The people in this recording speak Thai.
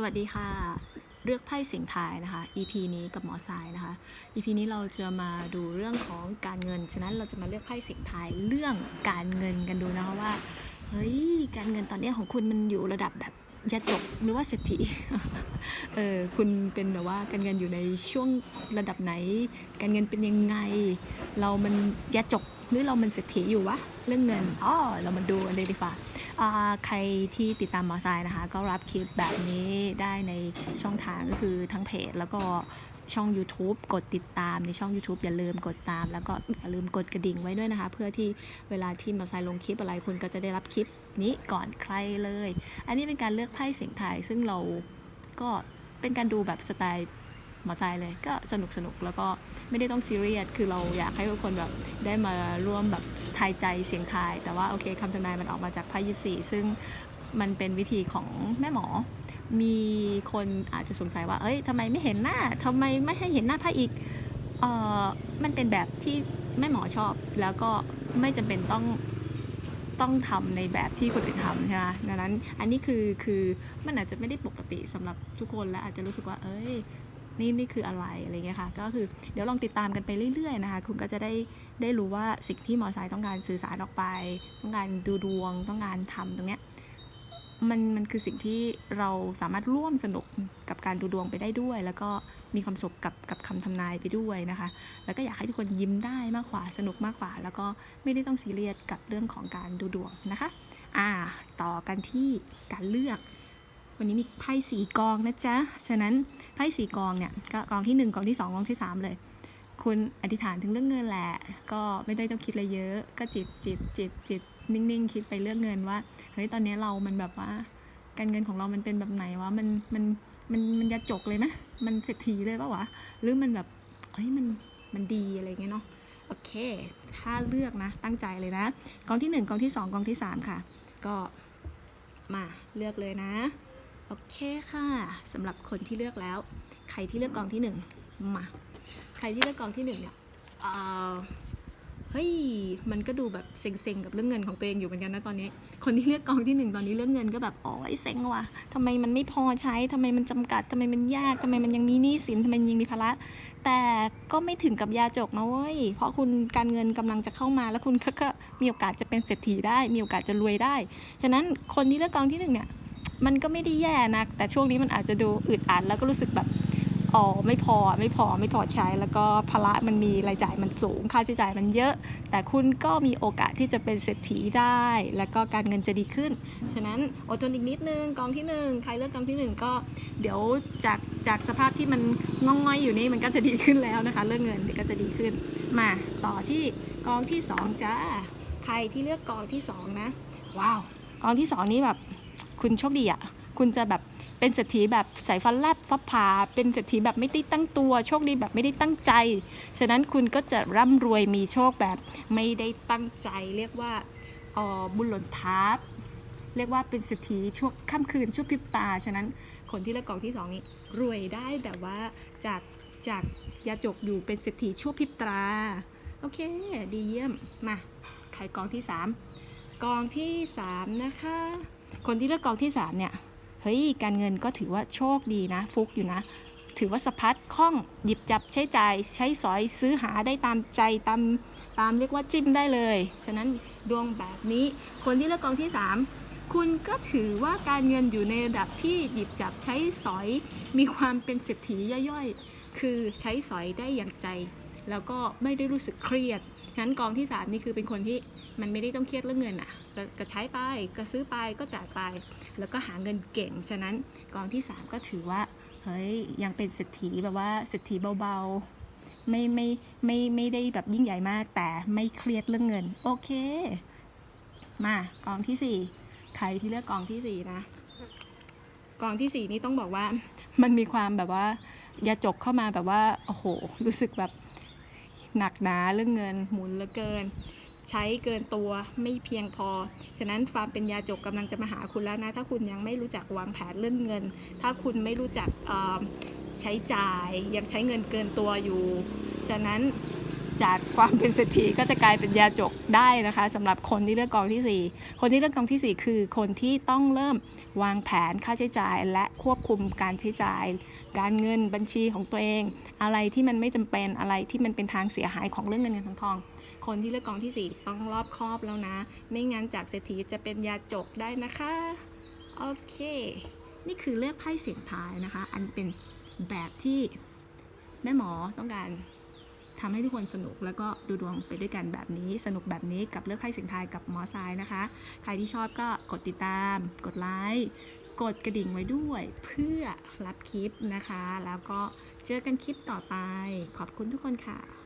สวัสดีค่ะ เลือกไพ่เสียงทายนะคะ EP นี้กับหมอสายนะคะ EP นี้เราจะมาดูเรื่องของการเงิน ฉะนั้นเราจะมาเลือกไพ่เสียงทายเรื่องการเงินกันดูนะคะว่า เฮ้ย การเงินตอนนี้ของคุณมันอยู่ระดับแบบยาจกหรือว่าเศรษฐี เออคุณเป็นแบบว่าการเงินอยู่ในช่วงระดับไหน การเงินเป็นยังไง เรามันยาจกหรือเรามันเศรษฐีอยู่วะ เรื่องเงิน อ๋อ เรามาดูกันเลยดีกว่าอ่า ใครที่ติดตามหมอทรายนะคะ ก็รับคลิปแบบนี้ได้ในช่องทางก็คือทั้งเพจแล้วก็ช่อง YouTube กดติดตามในช่อง YouTube อย่าลืมกดตาม แล้วก็อย่าลืมกดกระดิ่งไว้ด้วยนะคะ เพื่อที่เวลาที่หมอทรายลงคลิปอะไรคุณก็จะได้รับคลิปนี้ก่อนใครเลย อันนี้เป็นการเลือกไพ่เสียงไทยซึ่งเราก็เป็นการดูแบบสไตล์หมอทรายเลย ก็สนุกสนุกแล้วก็ ไม่ได้ต้องซีเรียสคือเราอยากให้ทุกคนแบบได้มาร่วมแบบทายใจเสียงทาย แต่ว่าโอเคคำทำนายมันออกมาจากไพ่ยิปซีซึ่งมันเป็นวิธีของแม่หมอ มีคนอาจจะสงสัยว่า เอ้ยทำไมไม่เห็นหน้าทำไมไม่ให้เห็นหน้าไพ่อีกเอ่อมันเป็นแบบที่แม่หมอชอบ แล้วก็ไม่จำเป็นต้องต้องทำในแบบที่คนอื่นทำใช่ไหมดังนั้นอันนี้คือคือมันอาจจะไม่ได้ปกติสำหรับทุกคนและอาจจะรู้สึกว่า เอ้ย นี่นี่คืออะไรอะไรเงี้ยค่ะ ก็คือเดี๋ยวลองติดตามกันไปเรื่อยๆนะคะ คุณก็จะได้ได้รู้ว่าสิ่งที่หมอสายต้องการสื่อสารออกไป ต้องการดูดวง ต้องการทำตรงเนี้ยมันมันคือสิ่งที่เราสามารถร่วมสนุกกับการดูดวงไปได้ด้วย แล้วก็มีความสุขกับกับคำทำนายไปด้วยนะคะ แล้วก็อยากให้ทุกคนยิ้มได้มากกว่าสนุกมากกว่า แล้วก็ไม่ได้ต้องซีเรียสกับเรื่องของการดูดวงนะคะ อ่า ต่อกันที่การเลือก วันนี้มีไพ่สีกองนะจ๊ะ ฉะนั้นไพ่สีกองเนี่ยก็กองที่หนึ่งกองที่สองกองที่สามเลย คุณอธิษฐานถึงเรื่องเงินแหละ ก็ไม่ได้ต้องคิดอะไรเยอะ ก็จิตจิตจิตจิตนิ่งๆ คิดไปเรื่องเงินว่า เฮ้ย ตอนนี้เรามันแบบว่า การเงินของเรามันเป็นแบบไหนวะ มัน มัน มัน มันยาจกเลยไหมมันเศรษฐีเลยปะวะ หรือมันแบบ เฮ้ย มัน มันดีอะไรเงี้ยเนาะ โอเค ถ้าเลือกนะ ตั้งใจเลยนะ กองที่หนึ่งกองที่สองกองที่สามค่ะ ก็มาเลือกเลยนะ โอเคค่ะสำหรับคนที่เลือกแล้ว ใครที่เลือกกองที่หนึ่งมาใครที่เลือกกองที่หนึ่งเนี่ยเฮ้ยมันก็ดูแบบเซ็งๆกับเรื่องเงินของตัวเองอยู่เหมือนกันนะตอนนี้ คนที่เลือกกองที่หนึ่งตอนนี้เรื่องเงินก็แบบอ๋อไอ้เซ็งว่ะทำไมมันไม่พอใช้ทำไมมันจำกัดทำไมมันยากทำไมมันยังมีหนี้สินทำไมยังมีภาระแต่ก็ไม่ถึงกับยาจกนะเว้ยเพราะคุณการเงินกำลังจะเข้ามาแล้วคุณก็มีโอกาสจะเป็นเศรษฐีได้ มีโอกาสจะรวยได้ฉะนั้นคนที่เลือกกองที่หนึ่งเนี่ย มันก็ไม่ได้แย่นะแต่ช่วงนี้มันอาจจะดูอึดอัดแล้วก็รู้สึกแบบอ๋อไม่พอไม่พอไม่พอใช้ แล้วก็ภาระมันมีรายจ่ายมันสูง ค่าใช้จ่ายมันเยอะ แต่คุณก็มีโอกาสที่จะเป็นเศรษฐีได้ แล้วก็การเงินจะดีขึ้น ฉะนั้นอดทนอีกนิดนึงกองที่หนึ่งใครเลือกกองที่หนึ่งก็เดี๋ยวจากจากสภาพที่มันงองง่อยอยู่นี่มันก็จะดีขึ้นแล้วนะคะ เรื่องเงินเดี๋ยวก็จะดีขึ้น มาต่อที่กองที่สองจ้าใครที่เลือกกองที่สองนะว้าวกองที่สองนี้แบบ คุณโชคดีอะคุณจะแบบเป็นเศรษฐีแบบสายฟันแลบฟับผ่าเป็นเศรษฐีแบบไม่ได้ตั้งตัวโชคดีแบบไม่ได้ตั้งใจ ฉะนั้นคุณก็จะร่ำรวยมีโชคแบบไม่ได้ตั้งใจ เรียกว่าออบุญหล่นทับเรียกว่าเป็นเศรษฐีช่วงค่ำคืนช่วงพริบตา ฉะนั้นคนที่เลือกกองที่สองนี้รวยได้แบบว่าจากจากยาจกอยู่เป็นเศรษฐีชั่วพริบตาโอเค ดีเยี่ยม มาใครกองที่สามกองที่สามนะคะ คนที่เลือกกองที่สามเนี่ยเฮ้ยการเงินก็ถือว่าโชคดีนะฟุกอยู่นะ ถือว่าสะพัดคล่องหยิบจับใช้จ่ายใช้สอยซื้อหาได้ตามใจตามตามเรียกว่าจิ้มได้เลย ฉะนั้นดวงแบบนี้ คนที่เลือกกองที่ 3 คุณก็ถือว่าการเงินอยู่ในระดับที่หยิบจับใช้สอย มีความเป็นเศรษฐีย่อยๆ คือใช้สอยได้อย่างใจ แล้วก็ไม่ได้รู้สึกเครียดฉะนั้นกองที่ 3 นี่คือเป็นคนที่ มันไม่ได้ต้องเครียดเรื่องเงินอะกก็ใช้ไปก็ซื้อไปก็จ่ายไป แล้วก็หาเงินเก่ง ฉะนั้นกองที่ 3 ก็ถือว่าเฮ้ยยังเป็นเศรษฐีแบบว่าเศรษฐีเบาๆไม่ไม่ไม่ไม่ได้แบบยิ่งใหญ่มาก แต่ไม่เครียดเรื่องเงิน โอเค มากองที่ 4 ใครที่เลือกกองทีสี่4 นะกองทีสี่4นี่ต้องบอกว่ามันมีความแบบว่ายาจกเข้ามาแบบว่าโอ้โห รู้สึกแบบหนักหนาเรื่องเงินหมุนเหลือเกิน ใช้เกินตัวไม่เพียงพอ ฉะนั้นความเป็นยาจกกำลังจะมาหาคุณแล้วนะ ถ้าคุณยังไม่รู้จักวางแผนเรื่องเงิน ถ้าคุณไม่รู้จักใช้จ่ายยังใช้เงินเกินตัวอยู่ ฉะนั้นจากความเป็นเศรษฐีก็จะกลายเป็นยาจกได้นะคะสำหรับคนที่เลือกกองทีสี่4 คนที่เลือกกองทีสี่ 4 คือคนที่ต้องเริ่มวางแผนค่าใช้จ่าย และควบคุมการใช้จ่าย การเงินบัญชีของตัวเอง อะไรที่มันไม่จำเป็นอะไรที่มันเป็นทางเสียหายของเรื่องเงินเงินทองทอง คนที่เลือกกองทีสี่ 4 ต้องรอบคอบแล้วนะ ไม่งั้นจากเศรษฐีจะเป็นยาจกได้นะคะ โอเค นี่คือเลือกไพ่เสียงทายนะคะ อันเป็นแบบที่แม่หมอต้องการทำให้ทุกคนสนุกแล้วก็ดูดวงไปด้วยกันแบบนี้ สนุกแบบนี้กับเลือกไพ่เสียงทายกับหมอทรายนะคะ ใครที่ชอบก็กดติดตาม กดไลค์กดกระดิ่งไว้ด้วย เพื่อรับคลิปนะคะ แล้วก็เจอกันคลิปต่อไป ขอบคุณทุกคนค่ะ